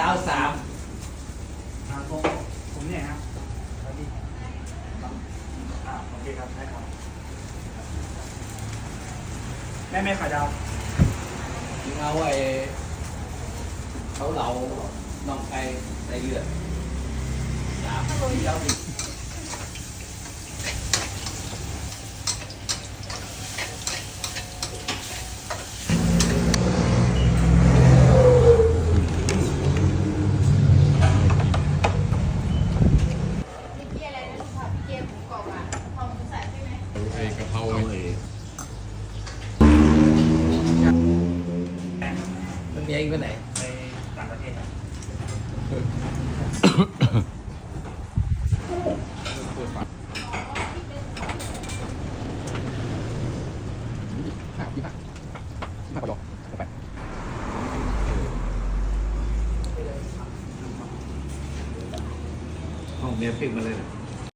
ดาวสามอ่าผมผมเนี่ยครับสวัสดีอ่าโอเคครับได้ครับแม่แม่ไข่ดาวยิงเอาไอ้เขาเหลาน้องไก่ใส่เลือดสามเจ้าดิพี่เกียร์อะไรนะลูกค่ะพี่เกียร์หมูกรอบอะทองหมูสับใช่ไหม ไอ้กะเพราไอ้มันมีอีกไปไหนไปต่างประเทศครับห้ายี่ห้าห้าปลอกไปห้องเมียปิดมาเลยนะ